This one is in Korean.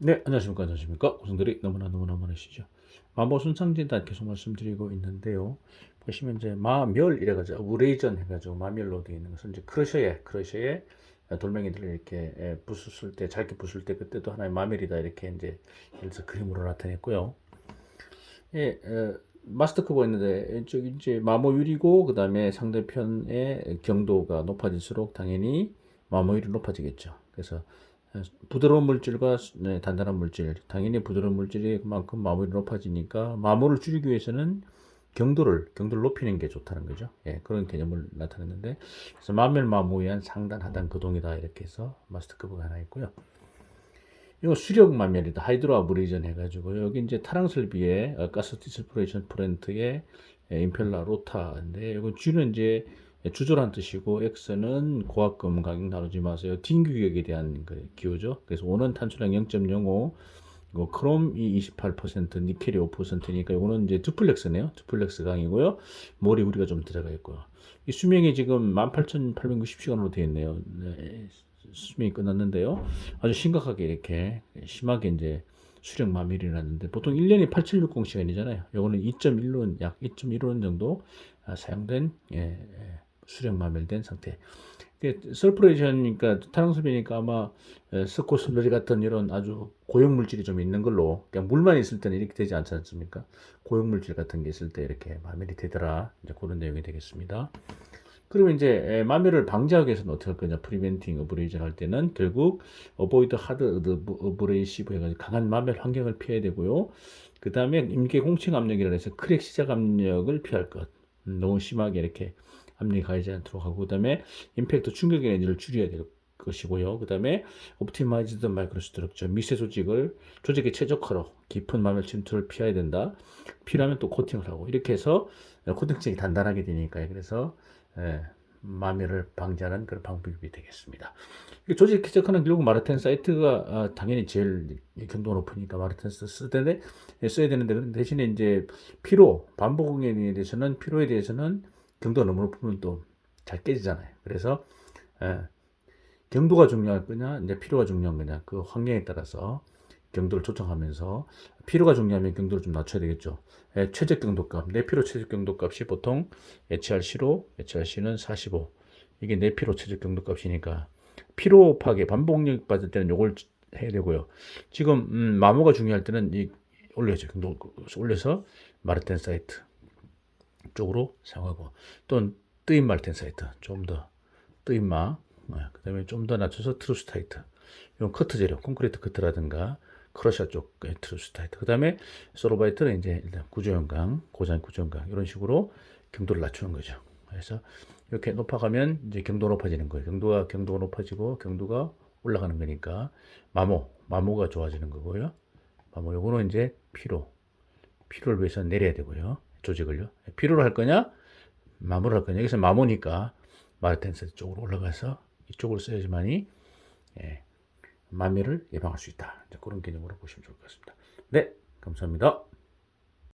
네, 안녕하십니까, 안녕하십니까. 고성들이 너무나 너무나 많으시죠. 마모 순상진단 계속 말씀드리고 있는데요. 보시면 이제 마멸 이래가지고 우레이전 해가지고 마멸로 되어 있는 것은 이제 크러셔에 크러셔에 돌멩이들을 이렇게 예, 부술 때 잘게 부술 때 그때도 하나의 마멸이다 이렇게 이제 들어서 그림으로 나타냈고요. 예, 어, 마스터 커버 있는데 이쪽 이제 마모율이고 그 다음에 상대편의 경도가 높아질수록 당연히 마모율이 높아지겠죠. 그래서 부드러운 물질과 네, 단단한 물질, 당연히 부드러운 물질이 그만큼 마모율이 높아지니까 마모를 줄이기 위해서는 경도를 경도를 높이는 게 좋다는 거죠. 예, 그런 개념을 나타냈는데 그래서 마멸 마모에 의한 상단 하단 거동이다 이렇게 해서 마스터 커브가 하나 있고요. 이거 수력 마멸이다. 하이드로 아브레이전 해가지고 여기 이제 타랑설비의 어, 가스 디스플레이션 프렌트의 예, 임펠라 로타인데 이거 G는 이제 주조란 뜻이고 X는 고압금 가격 나누지 마세요. 딘 규격에 대한 그 기호죠. 그래서 오는 탄소량 0.05 이거 크롬이 28%, 니켈이 5%니까 이거는 이제 두플렉스네요. 두플렉스 강이고요. 몰이 우리가 좀 들어가 있고요. 이 수명이 지금 18,890시간으로 되어 있네요. 네, 수명이 끝났는데요. 아주 심각하게 이렇게 심하게 이제 수령 마밀이라는데 보통 1년이 8760시간이잖아요. 요거는 2.1론 약 2.1론 정도 아, 사용된 예, 예, 수령 마밀된 상태. 설프레이션이니까 타랑섭이니까 아마 스코슬러리 같은 이런 아주 고형 물질이 좀 있는 걸로 그냥 물만 있을 때는 이렇게 되지 않지 않습니까? 고형 물질 같은 게 있을 때 이렇게 마밀이 되더라. 이제 그런 내용이 되겠습니다. 그러면 이제 마멸을 방지하기 위해서는 어떻게 할 거냐? 프리벤팅 어브레이전 할 때는 결국 어보이드 하드 어브레이시브 해가지고 강한 마멸 환경을 피해야 되고요. 그 다음에 임계 공층 압력이라 해서 크랙 시작 압력을 피할 것. 음, 너무 심하게 이렇게 압력이 가지 않도록 하고 그 다음에 임팩트 충격 에너지를 줄여야 될 것이고요. 그 다음에 옵티마이즈드 마이크로 스트럭처 미세 조직을 조직의 최적화로 깊은 마멸 침투를 피해야 된다. 필요하면 또 코팅을 하고 이렇게 해서 코팅층이 단단하게 되니까요. 그래서 예, 마멸을 방지하는 그런 방법이 되겠습니다. 조직 쾌적하는 결국 마르텐 사이트가 아, 당연히 제일 경도가 높으니까 마르텐 쓸 텐데 예, 써야 되는데 대신에 이제 피로 반복에 대해서는 피로에 대해서는 경도가 너무 높으면 또 잘 깨지잖아요. 그래서 예, 경도가 중요할 거냐, 이제 피로가 중요한 거냐 그 환경에 따라서 경도를 조정하면서 피로가 중요하면 경도를 좀 낮춰야 되겠죠. 예, 최적 경도값, 내 피로 최적 경도값이 보통 HRC로, HRC는 45. 이게 내 피로 최적 경도값이니까 피로 파괴, 반복력 받을 때는 요걸 해야 되고요. 지금 음, 마모가 중요할 때는 이 올려야죠. 경도 올려서 마르텐 사이트 쪽으로 사용하고 또 뜨임 마르텐 사이트 좀 더 뜨임마 네, 그 다음에 좀 더 낮춰서 트루스 타이트 이건 커트 재료 콘크리트 커트라든가 크러셔 쪽의 트루스 타이트 그 다음에 소로바이트는 이제 일단 구조형광 고장 구조형광 이런 식으로 경도를 낮추는 거죠. 그래서 이렇게 높아가면 이제 경도 높아지는 거예요. 경도가 경도가 높아지고 경도가 올라가는 거니까 마모 마모가 좋아지는 거고요. 마모 요거는 이제 피로 피로를 위해서 내려야 되고요. 조직을요 피로를 할 거냐 마모를 할 거냐 여기서 마모니까 마르텐스 쪽으로 올라가서 이쪽으로 써야지만이 예, 마멸을 예방할 수 있다. 그런 개념으로 보시면 좋을 것 같습니다. 네, 감사합니다.